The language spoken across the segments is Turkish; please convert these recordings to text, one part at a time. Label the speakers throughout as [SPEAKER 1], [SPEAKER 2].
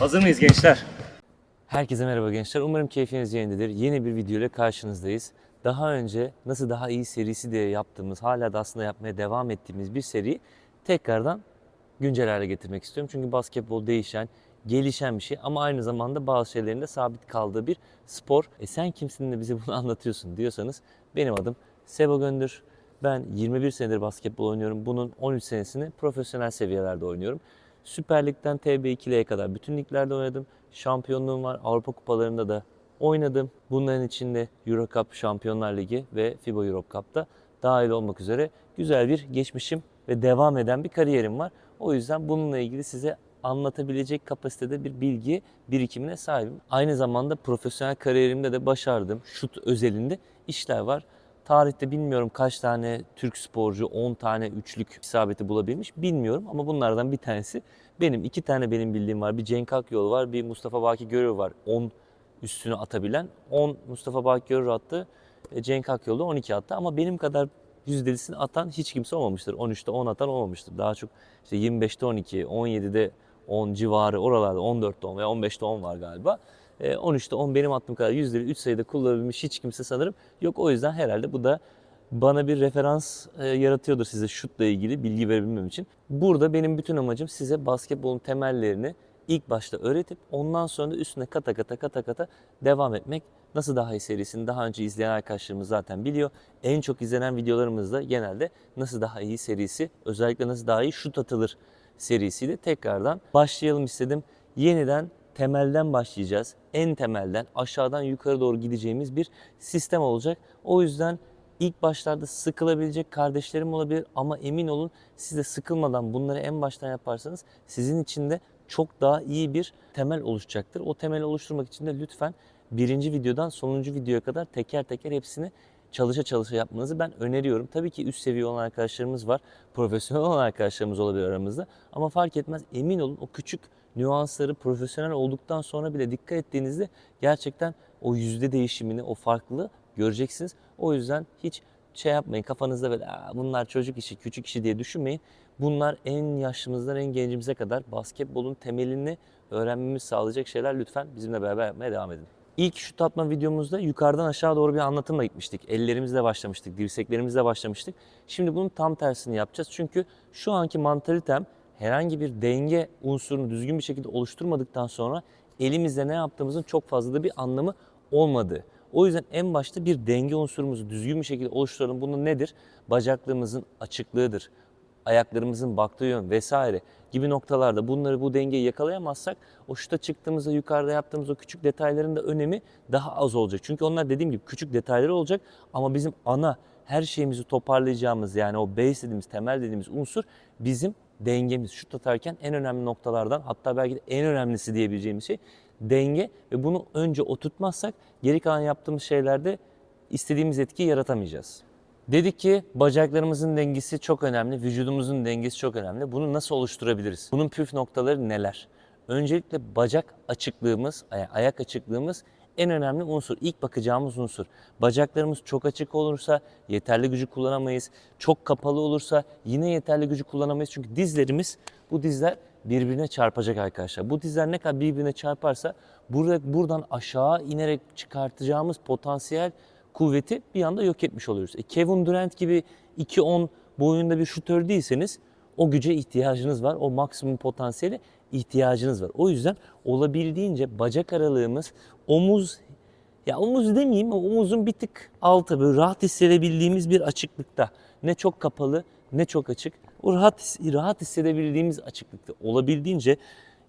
[SPEAKER 1] Hazır mıyız gençler?
[SPEAKER 2] Herkese merhaba gençler. Umarım keyfiniz yerindedir. Yeni bir video ile karşınızdayız. Daha önce Nasıl Daha iyi serisi diye yaptığımız, hala da aslında yapmaya devam ettiğimiz bir seriyi tekrardan güncel hale getirmek istiyorum. Çünkü basketbol değişen, gelişen bir şey ama aynı zamanda bazı şeylerin de sabit kaldığı bir spor. E sen kimsin de bize bunu anlatıyorsun diyorsanız benim adım Sebo Göndür. Ben 21 senedir basketbol oynuyorum. Bunun 13 senesini profesyonel seviyelerde oynuyorum. Süper Lig'den TB2'liye kadar bütün liglerde oynadım. Şampiyonluğum var. Avrupa kupalarında da oynadım. Bunların içinde Euro Cup, Şampiyonlar Ligi ve FIBA Europe Cup'ta dahil olmak üzere güzel bir geçmişim ve devam eden bir kariyerim var. O yüzden bununla ilgili size anlatabilecek kapasitede bir bilgi birikimine sahibim. Aynı zamanda profesyonel kariyerimde de başardığım şut özelinde işler var. Tarihte bilmiyorum kaç tane Türk sporcu 10 tane üçlük isabeti bulabilmiş bilmiyorum ama bunlardan bir tanesi benim. iki tane benim bildiğim var. Bir Cenk Akyol var, bir Mustafa Baki Görür var. 10 üstünü atabilen. 10 Mustafa Baki Görür attı. e, Cenk Akyol da 12 attı ama benim kadar yüzdelisini atan hiç kimse olmamıştır. 13'te 10 atan olmamıştır. Daha çok işte 25'te 12, 17'de 10 civarı oralarda 14'te 10 veya 15'te 10 var galiba. E, 13'te 10 benim attığım kadar yüzdeli 3 sayıda kullanabilmiş hiç kimse sanırım yok. O yüzden herhalde bu da bana bir referans e, yaratıyordur size şutla ilgili bilgi verebilmem için. Burada benim bütün amacım size basketbolun temellerini ilk başta öğretip ondan sonra da üstüne kata kata kata kata devam etmek. Nasıl Daha iyi serisini daha önce izleyen arkadaşlarımız zaten biliyor. En çok izlenen videolarımız da genelde Nasıl Daha iyi serisi özellikle Nasıl Daha iyi şut atılır serisiyle tekrardan başlayalım istedim. Yeniden temelden başlayacağız. En temelden aşağıdan yukarı doğru gideceğimiz bir sistem olacak. O yüzden ilk başlarda sıkılabilecek kardeşlerim olabilir ama emin olun siz de sıkılmadan bunları en baştan yaparsanız sizin için de çok daha iyi bir temel oluşacaktır. O temeli oluşturmak için de lütfen birinci videodan sonuncu videoya kadar teker teker hepsini çalışa çalışa yapmanızı ben öneriyorum. Tabii ki üst seviye olan arkadaşlarımız var. Profesyonel olan arkadaşlarımız olabilir aramızda. Ama fark etmez emin olun o küçük nüansları profesyonel olduktan sonra bile dikkat ettiğinizde gerçekten o yüzde değişimini, o farklılığı göreceksiniz. O yüzden hiç şey yapmayın kafanızda böyle "Aa, bunlar çocuk işi, küçük işi diye düşünmeyin. Bunlar en yaşlımızdan en gencimize kadar basketbolun temelini öğrenmemiz sağlayacak şeyler lütfen bizimle beraber yapmaya devam edin. İlk şut atma videomuzda yukarıdan aşağı doğru bir anlatımla gitmiştik. Ellerimizle başlamıştık, dirseklerimizle başlamıştık. Şimdi bunun tam tersini yapacağız. Çünkü şu anki mantalitem herhangi bir denge unsurunu düzgün bir şekilde oluşturmadıktan sonra elimizle ne yaptığımızın çok fazla da bir anlamı olmadığı. O yüzden en başta bir denge unsurumuzu düzgün bir şekilde oluşturalım. Bunun nedir? Bacaklarımızın açıklığıdır, ayaklarımızın baktığı yön vesaire gibi noktalarda bunları bu dengeyi yakalayamazsak o şuta çıktığımızda yukarıda yaptığımız o küçük detayların da önemi daha az olacak. Çünkü onlar dediğim gibi küçük detayları olacak ama bizim ana her şeyimizi toparlayacağımız yani o base dediğimiz temel dediğimiz unsur bizim dengemiz. Şut atarken en önemli noktalardan hatta belki de en önemlisi diyebileceğimiz şey denge ve bunu önce oturtmazsak geri kalan yaptığımız şeylerde istediğimiz etkiyi yaratamayacağız. Dedik ki bacaklarımızın dengesi çok önemli, vücudumuzun dengesi çok önemli. Bunu nasıl oluşturabiliriz? Bunun püf noktaları neler? Öncelikle bacak açıklığımız, aya- ayak açıklığımız en önemli unsur. İlk bakacağımız unsur. Bacaklarımız çok açık olursa yeterli gücü kullanamayız. Çok kapalı olursa yine yeterli gücü kullanamayız. Çünkü dizlerimiz, bu dizler birbirine çarpacak arkadaşlar. Bu dizler ne kadar birbirine çarparsa burada, buradan aşağı inerek çıkartacağımız potansiyel kuvveti bir anda yok etmiş oluyoruz. E, Kevin Durant gibi 2-10 boyunda bir şutör değilseniz o güce ihtiyacınız var. O maksimum potansiyele ihtiyacınız var. O yüzden olabildiğince bacak aralığımız omuz ya omuz demeyeyim ama omuzun bir tık altı böyle rahat hissedebildiğimiz bir açıklıkta. Ne çok kapalı ne çok açık. O rahat rahat hissedebildiğimiz açıklıkta olabildiğince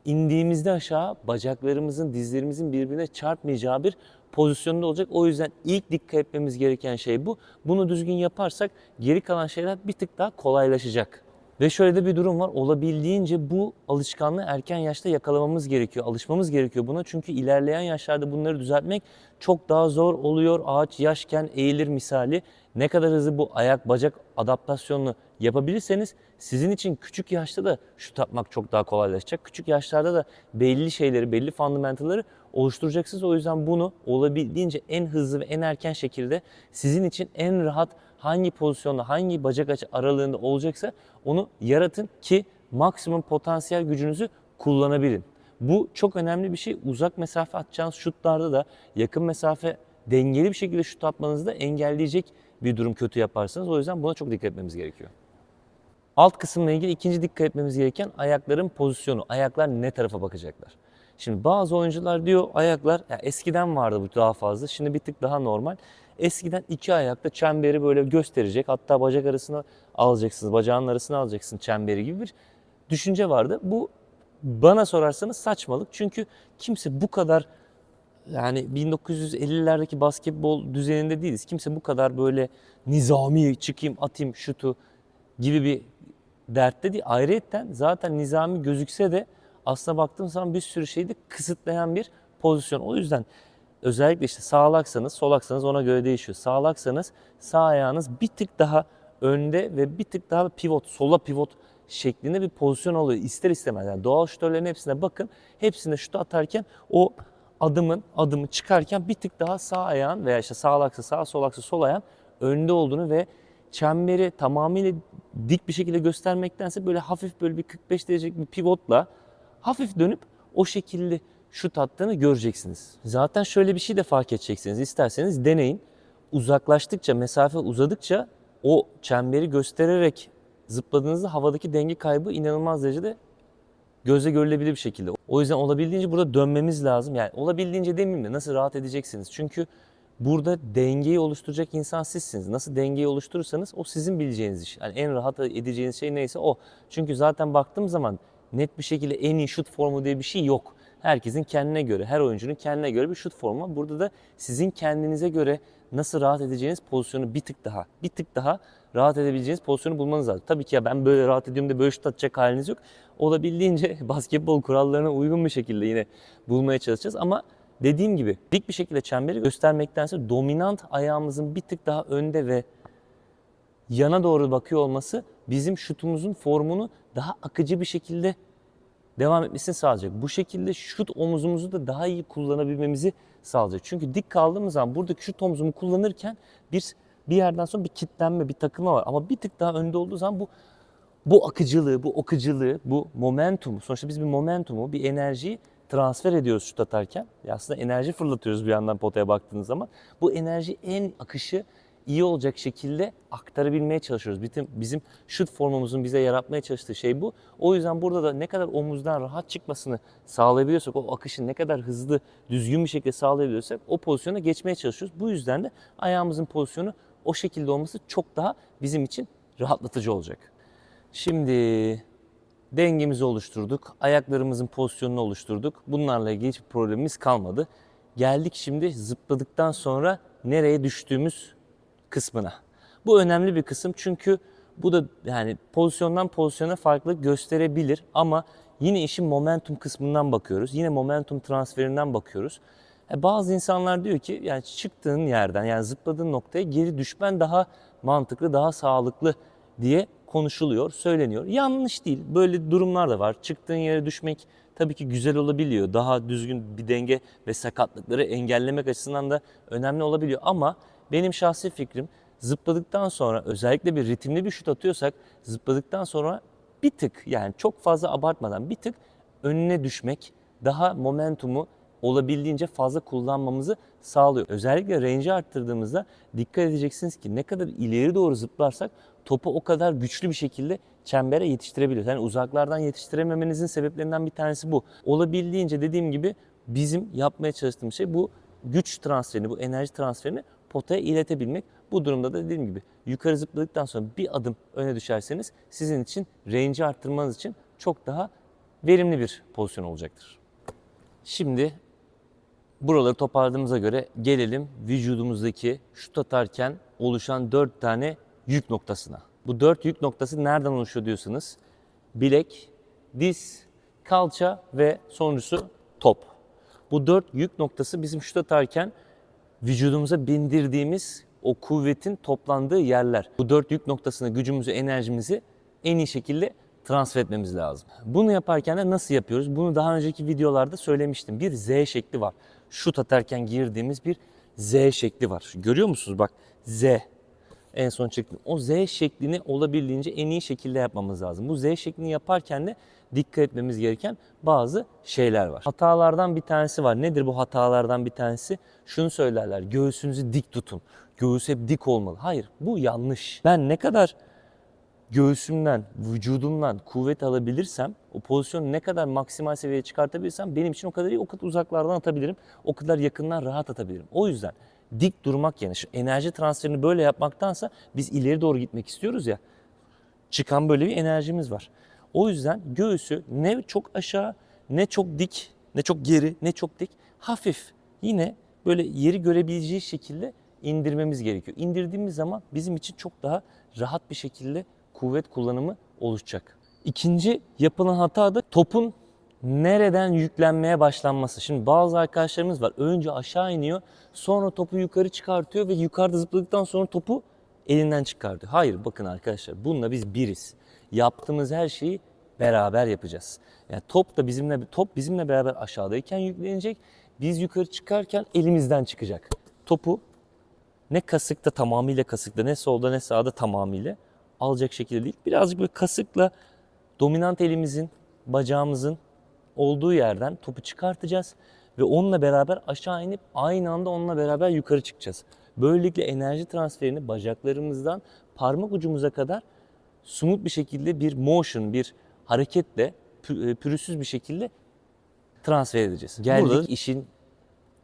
[SPEAKER 2] indiğimizde aşağı bacaklarımızın, dizlerimizin birbirine çarpmayacağı bir pozisyonda olacak. O yüzden ilk dikkat etmemiz gereken şey bu. Bunu düzgün yaparsak geri kalan şeyler bir tık daha kolaylaşacak. Ve şöyle de bir durum var. Olabildiğince bu alışkanlığı erken yaşta yakalamamız gerekiyor. Alışmamız gerekiyor buna. Çünkü ilerleyen yaşlarda bunları düzeltmek çok daha zor oluyor. Ağaç yaşken eğilir misali. Ne kadar hızlı bu ayak bacak adaptasyonunu yapabilirseniz sizin için küçük yaşta da şut atmak çok daha kolaylaşacak. Küçük yaşlarda da belli şeyleri, belli fundamentalları oluşturacaksınız. O yüzden bunu olabildiğince en hızlı ve en erken şekilde sizin için en rahat hangi pozisyonda, hangi bacak açı aralığında olacaksa onu yaratın ki maksimum potansiyel gücünüzü kullanabilin. Bu çok önemli bir şey. Uzak mesafe atacağınız şutlarda da yakın mesafe dengeli bir şekilde şut atmanızı da engelleyecek bir durum kötü yaparsanız. O yüzden buna çok dikkat etmemiz gerekiyor. Alt kısımla ilgili ikinci dikkat etmemiz gereken ayakların pozisyonu. Ayaklar ne tarafa bakacaklar? Şimdi bazı oyuncular diyor ayaklar ya eskiden vardı bu daha fazla. Şimdi bir tık daha normal. Eskiden iki ayakta çemberi böyle gösterecek. Hatta bacak arasına alacaksınız. Bacağın arasına alacaksın çemberi gibi bir düşünce vardı. Bu bana sorarsanız saçmalık. Çünkü kimse bu kadar yani 1950'lerdeki basketbol düzeninde değiliz. Kimse bu kadar böyle nizami çıkayım atayım şutu gibi bir dertte değil. Ayrıyetten zaten nizami gözükse de aslına baktığım zaman bir sürü şeyi de kısıtlayan bir pozisyon. O yüzden özellikle işte sağlaksanız, solaksanız ona göre değişiyor. Sağlaksanız sağ ayağınız bir tık daha önde ve bir tık daha pivot, sola pivot şeklinde bir pozisyon oluyor. İster istemez. Yani doğal şutörlerin hepsine bakın. Hepsinde şutu atarken o adımın adımı çıkarken bir tık daha sağ ayağın veya işte sağlaksa sağ solaksa sol ayağın önde olduğunu ve çemberi tamamıyla dik bir şekilde göstermektense böyle hafif böyle bir 45 derecelik bir pivotla hafif dönüp o şekilde şut attığını göreceksiniz. Zaten şöyle bir şey de fark edeceksiniz. İsterseniz deneyin. Uzaklaştıkça, mesafe uzadıkça o çemberi göstererek zıpladığınızda havadaki denge kaybı inanılmaz derecede gözle görülebilir bir şekilde. O yüzden olabildiğince burada dönmemiz lazım. Yani olabildiğince demeyeyim de nasıl rahat edeceksiniz. Çünkü burada dengeyi oluşturacak insan sizsiniz. Nasıl dengeyi oluşturursanız o sizin bileceğiniz iş. Yani en rahat edeceğiniz şey neyse o. Çünkü zaten baktığım zaman net bir şekilde en iyi şut formu diye bir şey yok. Herkesin kendine göre, her oyuncunun kendine göre bir şut formu var. Burada da sizin kendinize göre nasıl rahat edeceğiniz pozisyonu bir tık daha, bir tık daha rahat edebileceğiniz pozisyonu bulmanız lazım. Tabii ki ya ben böyle rahat ediyorum da böyle şut atacak haliniz yok. Olabildiğince basketbol kurallarına uygun bir şekilde yine bulmaya çalışacağız ama dediğim gibi dik bir şekilde çemberi göstermektense dominant ayağımızın bir tık daha önde ve yana doğru bakıyor olması bizim şutumuzun formunu daha akıcı bir şekilde devam etmesini sağlayacak. Bu şekilde şut omuzumuzu da daha iyi kullanabilmemizi sağlayacak. Çünkü dik kaldığımız zaman buradaki şut omuzumu kullanırken bir bir yerden sonra bir kitlenme, bir takılma var. Ama bir tık daha önde olduğu zaman bu bu akıcılığı, bu akıcılığı, bu momentumu, sonuçta biz bir momentumu, bir enerjiyi transfer ediyoruz şut atarken. Aslında enerji fırlatıyoruz bir yandan potaya baktığınız zaman. Bu enerji en akışı iyi olacak şekilde aktarabilmeye çalışıyoruz. Bizim, bizim şut formumuzun bize yaratmaya çalıştığı şey bu. O yüzden burada da ne kadar omuzdan rahat çıkmasını sağlayabiliyorsak, o akışın ne kadar hızlı, düzgün bir şekilde sağlayabiliyorsak o pozisyona geçmeye çalışıyoruz. Bu yüzden de ayağımızın pozisyonu o şekilde olması çok daha bizim için rahatlatıcı olacak. Şimdi dengemizi oluşturduk, ayaklarımızın pozisyonunu oluşturduk. Bunlarla ilgili hiçbir problemimiz kalmadı. Geldik şimdi zıpladıktan sonra nereye düştüğümüz kısmına. Bu önemli bir kısım çünkü bu da yani pozisyondan pozisyona farklılık gösterebilir ama yine işin momentum kısmından bakıyoruz. Yine momentum transferinden bakıyoruz. E, Bazı insanlar diyor ki yani çıktığın yerden yani zıpladığın noktaya geri düşmen daha mantıklı, daha sağlıklı diye konuşuluyor, söyleniyor. Yanlış değil. Böyle durumlar da var. Çıktığın yere düşmek tabii ki güzel olabiliyor. Daha düzgün bir denge ve sakatlıkları engellemek açısından da önemli olabiliyor. Ama benim şahsi fikrim zıpladıktan sonra özellikle bir ritimli bir şut atıyorsak zıpladıktan sonra bir tık yani çok fazla abartmadan bir tık önüne düşmek daha momentumu olabildiğince fazla kullanmamızı sağlıyor. Özellikle range'i arttırdığımızda dikkat edeceksiniz ki ne kadar ileri doğru zıplarsak topu o kadar güçlü bir şekilde çembere yetiştirebiliyoruz. Yani uzaklardan yetiştirememenizin sebeplerinden bir tanesi bu. Olabildiğince dediğim gibi bizim yapmaya çalıştığımız şey bu güç transferini, bu enerji transferini potaya iletebilmek. Bu durumda da dediğim gibi yukarı zıpladıktan sonra bir adım öne düşerseniz sizin için range'i arttırmanız için çok daha verimli bir pozisyon olacaktır. Şimdi buraları toparladığımıza göre gelelim vücudumuzdaki şut atarken oluşan 4 tane yük noktasına. Bu 4 yük noktası nereden oluşuyor diyorsanız bilek, diz, kalça ve sonuncusu top. Bu 4 yük noktası bizim şut atarken vücudumuza bindirdiğimiz o kuvvetin toplandığı yerler. Bu 4 yük noktasına gücümüzü, enerjimizi en iyi şekilde transfer etmemiz lazım. Bunu yaparken de nasıl yapıyoruz? Bunu daha önceki videolarda söylemiştim. Bir Z şekli var. Şut atarken girdiğimiz bir Z şekli var. Görüyor musunuz? Bak Z. En son çıktı. O Z şeklini olabildiğince en iyi şekilde yapmamız lazım. Bu Z şeklini yaparken de dikkat etmemiz gereken bazı şeyler var. Hatalardan bir tanesi var. Nedir bu hatalardan bir tanesi? Şunu söylerler. Göğsünüzü dik tutun. Göğüs hep dik olmalı. Hayır, bu yanlış. Ben ne kadar göğsümden, vücudumdan kuvvet alabilirsem, o pozisyonu ne kadar maksimal seviyeye çıkartabilirsem benim için o kadar iyi, o kadar uzaklardan atabilirim, o kadar yakından rahat atabilirim. O yüzden dik durmak yerine şu enerji transferini böyle yapmaktansa biz ileri doğru gitmek istiyoruz ya. Çıkan böyle bir enerjimiz var. O yüzden göğüsü ne çok aşağı, ne çok dik, ne çok geri, ne çok dik, hafif yine böyle yeri görebileceği şekilde indirmemiz gerekiyor. İndirdiğimiz zaman bizim için çok daha rahat bir şekilde kuvvet kullanımı oluşacak. İkinci yapılan hata da topun nereden yüklenmeye başlanması. Şimdi bazı arkadaşlarımız var. Önce aşağı iniyor, sonra topu yukarı çıkartıyor ve yukarıda zıpladıktan sonra topu elinden çıkartıyor. Hayır bakın arkadaşlar bununla biz biriz. Yaptığımız her şeyi beraber yapacağız. Yani top da bizimle top bizimle beraber aşağıdayken yüklenecek. Biz yukarı çıkarken elimizden çıkacak. Topu ne kasıkta tamamıyla kasıkta ne solda ne sağda tamamıyla alacak şekilde değil. Birazcık böyle kasıkla dominant elimizin, bacağımızın olduğu yerden topu çıkartacağız ve onunla beraber aşağı inip aynı anda onunla beraber yukarı çıkacağız. Böylelikle enerji transferini bacaklarımızdan parmak ucumuza kadar smooth bir şekilde bir motion, bir hareketle e, pürüzsüz bir şekilde transfer edeceğiz. Geldik
[SPEAKER 1] Burada-
[SPEAKER 2] işin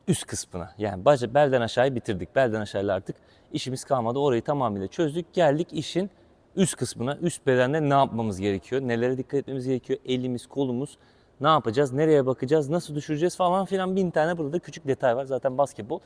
[SPEAKER 2] üst kısmına. Yani baca, belden aşağıyı bitirdik. Belden aşağıyla artık işimiz kalmadı. Orayı tamamıyla çözdük. Geldik işin üst kısmına. Üst bedende ne yapmamız gerekiyor? Nelere dikkat etmemiz gerekiyor? Elimiz, kolumuz ne yapacağız? Nereye bakacağız? Nasıl düşüreceğiz falan filan bin tane burada küçük detay var. Zaten basketbol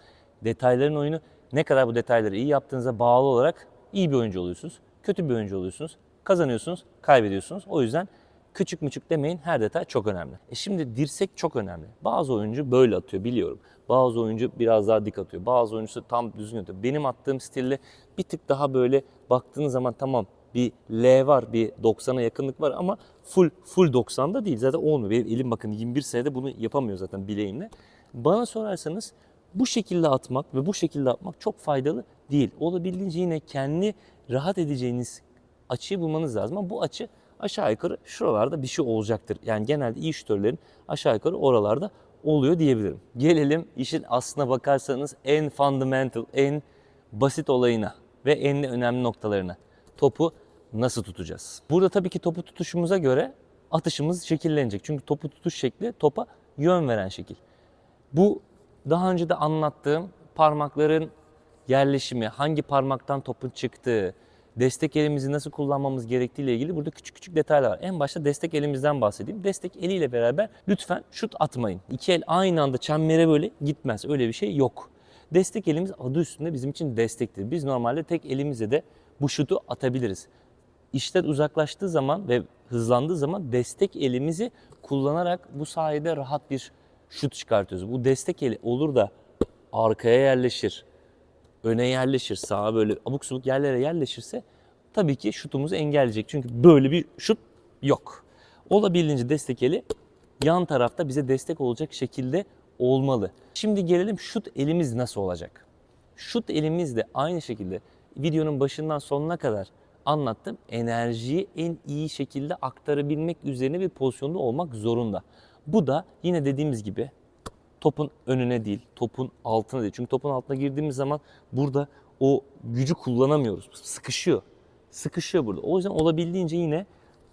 [SPEAKER 2] detayların oyunu. Ne kadar bu detayları iyi yaptığınıza bağlı olarak iyi bir oyuncu oluyorsunuz. Kötü bir oyuncu oluyorsunuz. Kazanıyorsunuz, kaybediyorsunuz. O yüzden küçük müçük demeyin her detay çok önemli. E şimdi dirsek çok önemli. Bazı oyuncu böyle atıyor biliyorum. Bazı oyuncu biraz daha dik atıyor. Bazı oyuncusu tam düzgün atıyor. Benim attığım stille bir tık daha böyle baktığınız zaman tamam bir L var, bir 90'a yakınlık var ama full full 90'da değil. Zaten olmuyor. Benim elim bakın 21 senede bunu yapamıyor zaten bileğimle. Bana sorarsanız bu şekilde atmak ve bu şekilde atmak çok faydalı değil. Olabildiğince yine kendi rahat edeceğiniz açıyı bulmanız lazım ama bu açı aşağı yukarı şuralarda bir şey olacaktır. Yani genelde iyi şütörlerin aşağı yukarı oralarda oluyor diyebilirim. Gelelim işin aslına bakarsanız en fundamental, en basit olayına ve en önemli noktalarına. Topu nasıl tutacağız? Burada tabii ki topu tutuşumuza göre atışımız şekillenecek. Çünkü topu tutuş şekli topa yön veren şekil. Bu daha önce de anlattığım parmakların yerleşimi, hangi parmaktan topun çıktığı, destek elimizi nasıl kullanmamız gerektiği ile ilgili burada küçük küçük detaylar var. En başta destek elimizden bahsedeyim. Destek eliyle beraber lütfen şut atmayın. İki el aynı anda çembere böyle gitmez. Öyle bir şey yok. Destek elimiz adı üstünde bizim için destektir. Biz normalde tek elimizle de bu şutu atabiliriz. İşten uzaklaştığı zaman ve hızlandığı zaman destek elimizi kullanarak bu sayede rahat bir şut çıkartıyoruz. Bu destek eli olur da arkaya yerleşir, öne yerleşir, sağa böyle abuk subuk yerlere yerleşirse tabii ki şutumuzu engelleyecek. Çünkü böyle bir şut yok. Olabildiğince destek eli yan tarafta bize destek olacak şekilde olmalı. Şimdi gelelim şut elimiz nasıl olacak? Şut elimiz de aynı şekilde videonun başından sonuna kadar anlattım. Enerjiyi en iyi şekilde aktarabilmek üzerine bir pozisyonda olmak zorunda. Bu da yine dediğimiz gibi topun önüne değil, topun altına değil. Çünkü topun altına girdiğimiz zaman burada o gücü kullanamıyoruz. Sıkışıyor. Sıkışıyor burada. O yüzden olabildiğince yine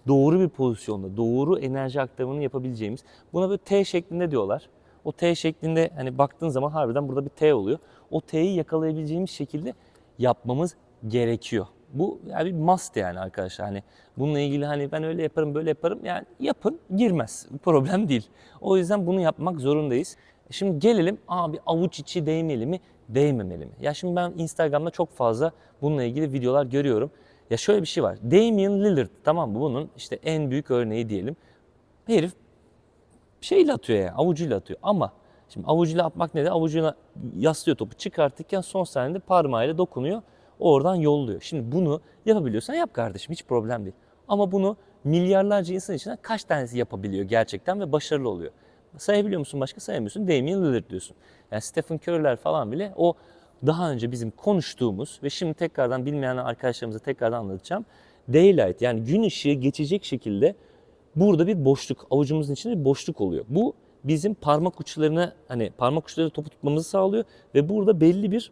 [SPEAKER 2] doğru bir pozisyonda, doğru enerji aktarımını yapabileceğimiz. Buna böyle T şeklinde diyorlar. O T şeklinde hani baktığın zaman harbiden burada bir T oluyor. O T'yi yakalayabileceğimiz şekilde yapmamız gerekiyor. Bu yani bir must yani arkadaşlar. Hani bununla ilgili hani ben öyle yaparım böyle yaparım yani yapın girmez. Problem değil. O yüzden bunu yapmak zorundayız. E Şimdi gelelim abi avuç içi değmeli mi değmemeli mi? Ya şimdi ben Instagram'da çok fazla bununla ilgili videolar görüyorum. Ya şöyle bir şey var. Damian Lillard tamam mı bunun işte en büyük örneği diyelim. Herif şeyle atıyor yani avucuyla atıyor ama şimdi avucuyla atmak nedir? Avucuna yaslıyor topu çıkartırken son saniyede parmağıyla dokunuyor oradan yolluyor. Şimdi bunu yapabiliyorsan yap kardeşim hiç problem değil. Ama bunu milyarlarca insan içinden kaç tanesi yapabiliyor gerçekten ve başarılı oluyor? Sayabiliyor musun başka sayamıyorsun. Damian Lillard diyorsun. Yani Stephen Curry'ler falan bile o daha önce bizim konuştuğumuz ve şimdi tekrardan bilmeyen arkadaşlarımıza tekrardan anlatacağım. Daylight yani gün ışığı geçecek şekilde burada bir boşluk, avucumuzun içinde bir boşluk oluyor. Bu bizim parmak uçlarına hani parmak uçları topu tutmamızı sağlıyor ve burada belli bir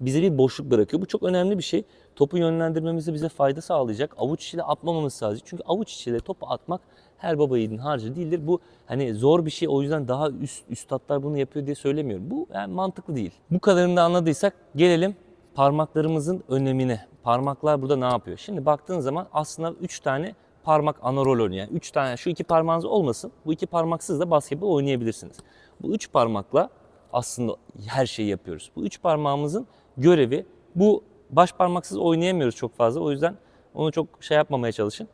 [SPEAKER 2] bize bir boşluk bırakıyor. Bu çok önemli bir şey. Topu yönlendirmemizde bize fayda sağlayacak. Avuç içiyle atmamamızı sağlayacak. Çünkü avuç içiyle topu atmak her baba yiğidin harcı değildir. Bu hani zor bir şey o yüzden daha üst üstadlar bunu yapıyor diye söylemiyorum. Bu yani mantıklı değil. Bu kadarını da anladıysak gelelim parmaklarımızın önemine. Parmaklar burada ne yapıyor? Şimdi baktığın zaman aslında 3 tane parmak ana rol oynuyor. Yani 3 tane şu iki parmağınız olmasın. Bu iki parmaksız da basketbol oynayabilirsiniz. Bu üç parmakla aslında her şeyi yapıyoruz. Bu üç parmağımızın görevi bu baş parmaksız oynayamıyoruz çok fazla. O yüzden onu çok şey yapmamaya çalışın.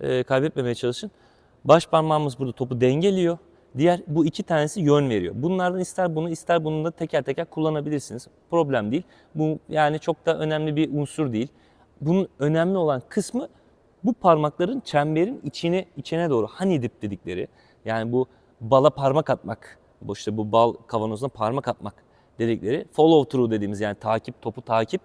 [SPEAKER 2] e, kaybetmemeye çalışın. Baş parmağımız burada topu dengeliyor. Diğer bu iki tanesi yön veriyor. Bunlardan ister bunu ister bunu da teker teker kullanabilirsiniz. Problem değil. Bu yani çok da önemli bir unsur değil. Bunun önemli olan kısmı bu parmakların çemberin içine içine doğru honey dip dedikleri yani bu bala parmak atmak işte bu bal kavanozuna parmak atmak dedikleri follow through dediğimiz yani takip topu takip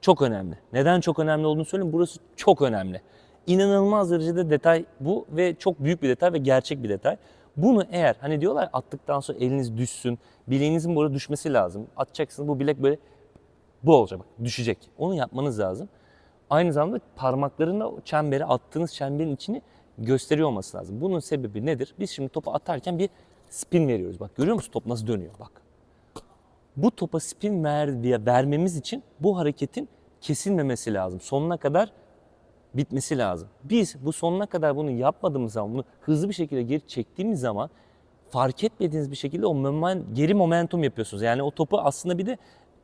[SPEAKER 2] çok önemli. Neden çok önemli olduğunu söyleyeyim. Burası çok önemli. İnanılmaz derecede detay bu ve çok büyük bir detay ve gerçek bir detay. Bunu eğer hani diyorlar attıktan sonra eliniz düşsün, bileğinizin burada düşmesi lazım. Atacaksınız bu bilek böyle bu olacak bak düşecek. Onu yapmanız lazım. Aynı zamanda parmakların da o çembere attığınız çemberin içini gösteriyor olması lazım. Bunun sebebi nedir? Biz şimdi topu atarken bir spin veriyoruz. Bak görüyor musun top nasıl dönüyor bak. Bu topa spin ver, diye vermemiz için bu hareketin kesilmemesi lazım. Sonuna kadar bitmesi lazım. Biz bu sonuna kadar bunu yapmadığımız zaman, bunu hızlı bir şekilde geri çektiğimiz zaman fark etmediğiniz bir şekilde o momen, geri momentum yapıyorsunuz. Yani o topu aslında bir de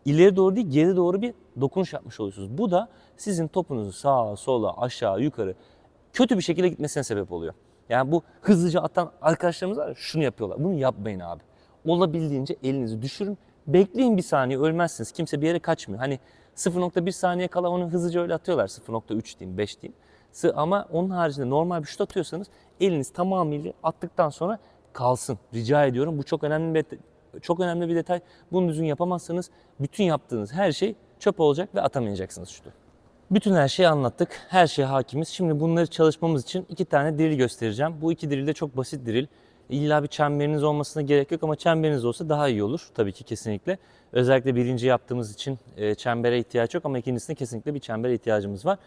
[SPEAKER 2] ileri doğru değil geri doğru bir dokunuş yapmış oluyorsunuz. Bu da sizin topunuzu sağa, sola, aşağı, yukarı kötü bir şekilde gitmesine sebep oluyor. Yani bu hızlıca atan arkadaşlarımız var şunu yapıyorlar. Bunu yapmayın abi. Olabildiğince elinizi düşürün. Bekleyin bir saniye ölmezsiniz. Kimse bir yere kaçmıyor. Hani 0.1 saniye kala onu hızlıca öyle atıyorlar. 0.3 diyeyim, 5 diyeyim. Ama onun haricinde normal bir şut atıyorsanız eliniz tamamıyla attıktan sonra kalsın. Rica ediyorum. Bu çok önemli bir çok önemli bir detay. Bunu düzgün yapamazsanız bütün yaptığınız her şey çöp olacak ve atamayacaksınız şutu. Bütün her şeyi anlattık. Her şeye hakimiz. Şimdi bunları çalışmamız için iki tane drill göstereceğim. Bu iki drill de çok basit drill. İlla bir çemberiniz olmasına gerek yok ama çemberiniz olsa daha iyi olur. Tabii ki kesinlikle. Özellikle birinci yaptığımız için e, çembere ihtiyaç yok ama ikincisinde kesinlikle bir çembere ihtiyacımız var.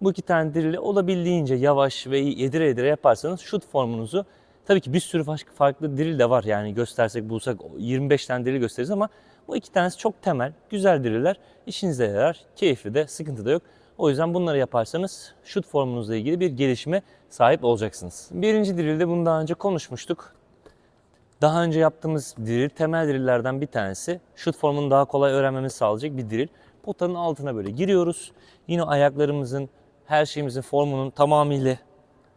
[SPEAKER 2] Bu iki tane drill'i olabildiğince yavaş ve yedire yedire yaparsanız şut formunuzu tabii ki bir sürü farklı drill de var. Yani göstersek bulsak 25 tane drill gösteririz ama bu iki tanesi çok temel, güzel driller. İşinize yarar, keyifli de, sıkıntı da yok. O yüzden bunları yaparsanız şut formunuzla ilgili bir gelişime sahip olacaksınız. Birinci drill'de bunu daha önce konuşmuştuk. Daha önce yaptığımız drill temel drilllerden bir tanesi. Şut formunu daha kolay öğrenmemizi sağlayacak bir drill. Potanın altına böyle giriyoruz. Yine ayaklarımızın, her şeyimizin formunun tamamıyla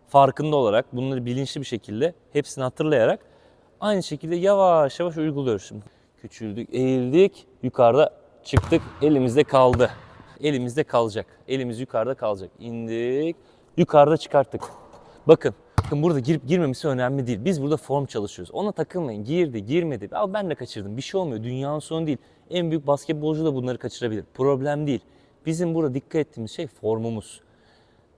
[SPEAKER 2] farkında olarak bunları bilinçli bir şekilde hepsini hatırlayarak aynı şekilde yavaş yavaş uyguluyoruz şimdi. Küçüldük, eğildik, yukarıda çıktık, elimizde kaldı. Elimizde kalacak. Elimiz yukarıda kalacak. İndik, yukarıda çıkarttık. Bakın, bakın burada girip girmemesi önemli değil. Biz burada form çalışıyoruz. Ona takılmayın. Girdi, girmedi. Abi ben de kaçırdım. Bir şey olmuyor. Dünyanın sonu değil. En büyük basketbolcu da bunları kaçırabilir. Problem değil. Bizim burada dikkat ettiğimiz şey formumuz.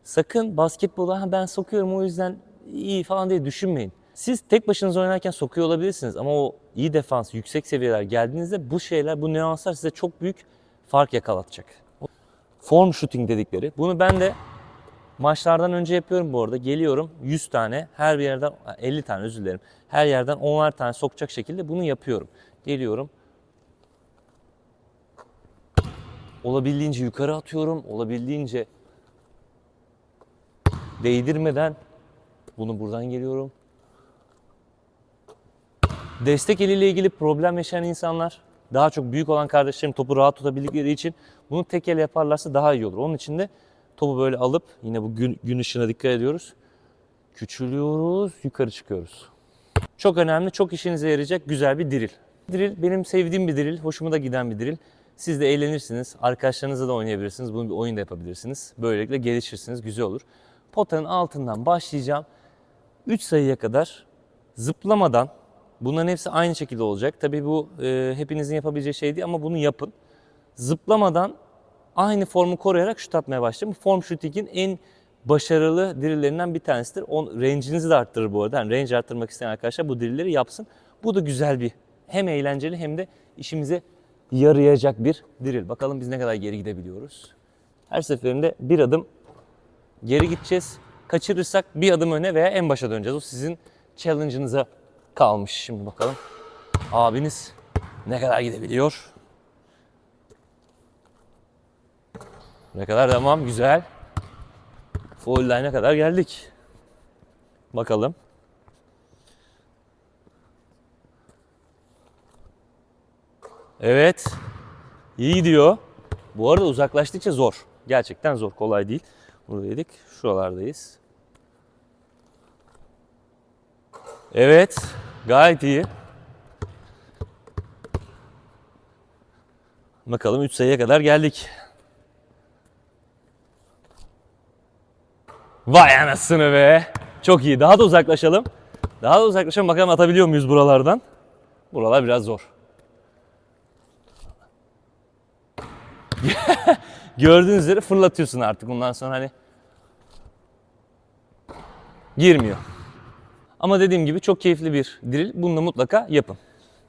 [SPEAKER 2] Sakın basketbola "Ha ben sokuyorum o yüzden iyi falan diye düşünmeyin. Siz tek başınıza oynarken sokuyor olabilirsiniz ama o iyi defans, yüksek seviyeler geldiğinizde bu şeyler, bu nüanslar size çok büyük fark yakalatacak. Form shooting dedikleri. Bunu ben de maçlardan önce yapıyorum bu arada. Geliyorum 100 tane, her bir yerden 50 tane özür dilerim. Her yerden 10'ar tane sokacak şekilde bunu yapıyorum. Geliyorum. Olabildiğince yukarı atıyorum. Olabildiğince değdirmeden bunu buradan geliyorum. Destek eliyle ilgili problem yaşayan insanlar daha çok büyük olan kardeşlerim topu rahat tutabildikleri için bunu tek el yaparlarsa daha iyi olur. Onun için de topu böyle alıp yine bu gün, gün ışığına dikkat ediyoruz. Küçülüyoruz, yukarı çıkıyoruz. Çok önemli, çok işinize yarayacak güzel bir drill. Drill benim sevdiğim bir drill, hoşuma da giden bir drill. Siz de eğlenirsiniz, arkadaşlarınızla da oynayabilirsiniz, bunu bir oyun da yapabilirsiniz. Böylelikle gelişirsiniz, güzel olur. Potanın altından başlayacağım. 3 sayıya kadar zıplamadan, bunların hepsi aynı şekilde olacak. Tabii bu e, hepinizin yapabileceği şey değil ama bunu yapın. zıplamadan aynı formu koruyarak şut atmaya başlayın. Bu form shooting'in en başarılı drillerinden bir tanesidir. On, range'inizi de arttırır bu arada. Yani range arttırmak isteyen arkadaşlar bu drillleri yapsın. Bu da güzel bir hem eğlenceli hem de işimize yarayacak bir drill. Bakalım biz ne kadar geri gidebiliyoruz. Her seferinde bir adım geri gideceğiz. Kaçırırsak bir adım öne veya en başa döneceğiz. O sizin challenge'ınıza kalmış. Şimdi bakalım abiniz ne kadar gidebiliyor. Ne kadar tamam güzel. Foul line'e kadar geldik. Bakalım. Evet. İyi gidiyor. Bu arada uzaklaştıkça zor. Gerçekten zor. Kolay değil. Buradaydık. Şuralardayız. Evet. Gayet iyi. Bakalım 3 sayıya kadar geldik. Vay anasını be. Çok iyi. Daha da uzaklaşalım. Daha da uzaklaşalım. Bakalım atabiliyor muyuz buralardan. Buralar biraz zor. Gördüğünüz üzere fırlatıyorsun artık bundan sonra hani. Girmiyor. Ama dediğim gibi çok keyifli bir drill. Bunu da mutlaka yapın.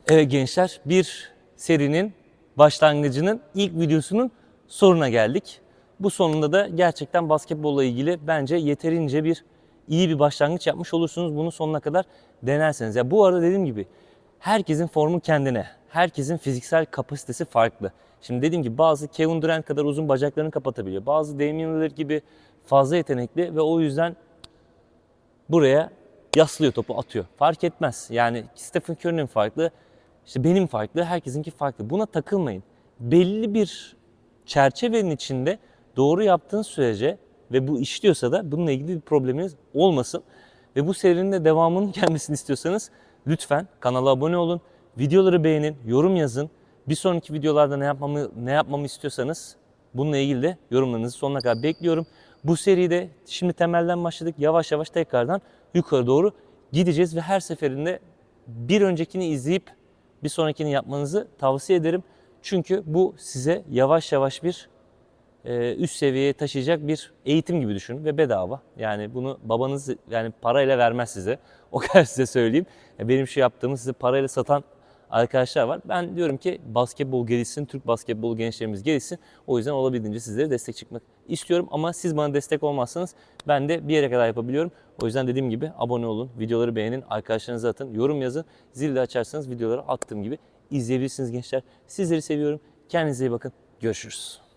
[SPEAKER 2] Evet gençler bir serinin başlangıcının ilk videosunun sonuna geldik. Bu sonunda da gerçekten basketbolla ilgili bence yeterince bir iyi bir başlangıç yapmış olursunuz. Bunu sonuna kadar denerseniz. Ya bu arada dediğim gibi herkesin formu kendine. Herkesin fiziksel kapasitesi farklı. Şimdi dediğim gibi bazı Kevin Durant kadar uzun bacaklarını kapatabiliyor. Bazı Damian Lillard gibi fazla yetenekli ve o yüzden buraya yaslıyor topu atıyor. Fark etmez. Yani Stephen Curry'nin farklı, işte benim farklı, herkesinki farklı. Buna takılmayın. Belli bir çerçevenin içinde doğru yaptığın sürece ve bu işliyorsa da bununla ilgili bir probleminiz olmasın. Ve bu serinin de devamının gelmesini istiyorsanız lütfen kanala abone olun, videoları beğenin, yorum yazın. Bir sonraki videolarda ne yapmamı ne yapmamı istiyorsanız bununla ilgili de yorumlarınızı sonuna kadar bekliyorum. Bu seride şimdi temelden başladık. Yavaş yavaş tekrardan yukarı doğru gideceğiz ve her seferinde bir öncekini izleyip bir sonrakini yapmanızı tavsiye ederim. Çünkü bu size yavaş yavaş bir e, üst seviyeye taşıyacak bir eğitim gibi düşünün ve bedava. Yani bunu babanız yani parayla vermez size. O kadar size söyleyeyim. E, Benim şu yaptığımı size parayla satan arkadaşlar var. Ben diyorum ki basketbol gelişsin, Türk basketbolu gençlerimiz gelişsin. O yüzden olabildiğince sizlere destek çıkmak istiyorum. Ama siz bana destek olmazsanız ben de bir yere kadar yapabiliyorum. O yüzden dediğim gibi abone olun, videoları beğenin, arkadaşlarınıza atın, yorum yazın. Zil de açarsanız videoları attığım gibi izleyebilirsiniz gençler. Sizleri seviyorum. Kendinize iyi bakın. Görüşürüz.